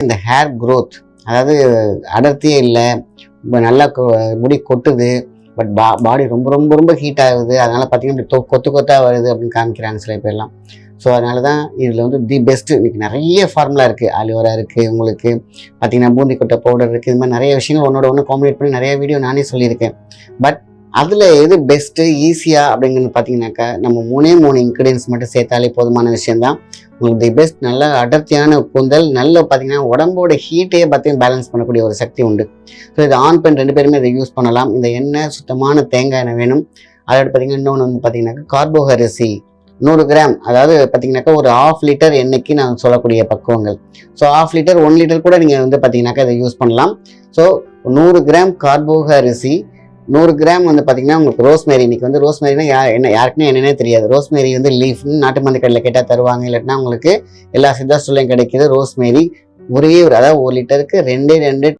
இந்த hair growth அதாவது அடர்த்தியே இல்லை நல்லா முடி கொட்டுது பட் பா பாடி ரொம்ப ரொம்ப ரொம்ப ஹீட் ஆகுது. அதனால் பார்த்தீங்கன்னா தொ- கொத்து கொத்தாக வருது அப்படின்னு காமிக்கிறாங்க சில பேர்லாம். ஸோ அதனால தான் இதில் வந்து தி பெஸ்ட்டு இன்றைக்கி நிறைய ஃபார்முலா இருக்குது அலியோரா இருக்குது உங்களுக்கு பார்த்தீங்கன்னா பூந்தி கொட்டை பவுடர் இருக்குது இது மாதிரி நிறைய விஷயங்கள் ஒன்றோட ஒன்று காம்பினேட் பண்ணி நிறைய வீடியோ நானே சொல்லியிருக்கேன். பட் அதில் எது பெஸ்ட்டு ஈஸியாக அப்படிங்கிறது பார்த்தீங்கன்னாக்கா நம்ம மூணே மூணு இன்க்ரீடியன்ஸ் மட்டும் சேர்த்தாலே போதுமான விஷயம்தான். உங்களுக்கு தி பெஸ்ட் நல்ல அடர்த்தியான கூந்தல் நல்ல பார்த்தீங்கன்னா உடம்போட ஹீட்டையே பார்த்தீங்கன்னா பேலன்ஸ் பண்ணக்கூடிய ஒரு சக்தி உண்டு. ஸோ இது ஆண் பெண் ரெண்டு பேருமே இதை யூஸ் பண்ணலாம். இந்த எண்ணெய் சுத்தமான தேங்காய் எண்ணெய் வேணும். அதோட பார்த்தீங்கன்னா இன்னொன்று வந்து பார்த்தீங்கன்னாக்கா கார்போக அரிசி நூறு கிராம் அதாவது பார்த்தீங்கன்னாக்கா ஒரு ஆஃப் லிட்டர் எண்ணெய்க்கு நான் சொல்லக்கூடிய பக்குவங்கள். So half litre one litre கூட நீங்கள் வந்து பார்த்தீங்கன்னாக்கா இதை யூஸ் பண்ணலாம். ஸோ நூறு கிராம் கார்போக அரிசி நூறு கிராம் வந்து பார்த்தீங்கன்னா உங்களுக்கு ரோஸ்மேரி இன்றைக்கி வந்து ரோஸ்மேரினா யா என்ன யாருக்குமே என்னன்னே தெரியாது. ரோஸ்மேரி வந்து லீஃப்னு நாட்டு மருந்து கடையில் கேட்டால் தருவாங்க. இல்லாட்டினா உங்களுக்கு எல்லா சித்தாஸ்டூலையும் கிடைக்கிது ரோஸ்மேரி ஒரே ஒரு அதாவது ஒரு லிட்டருக்கு ரெண்டே ரெண்டு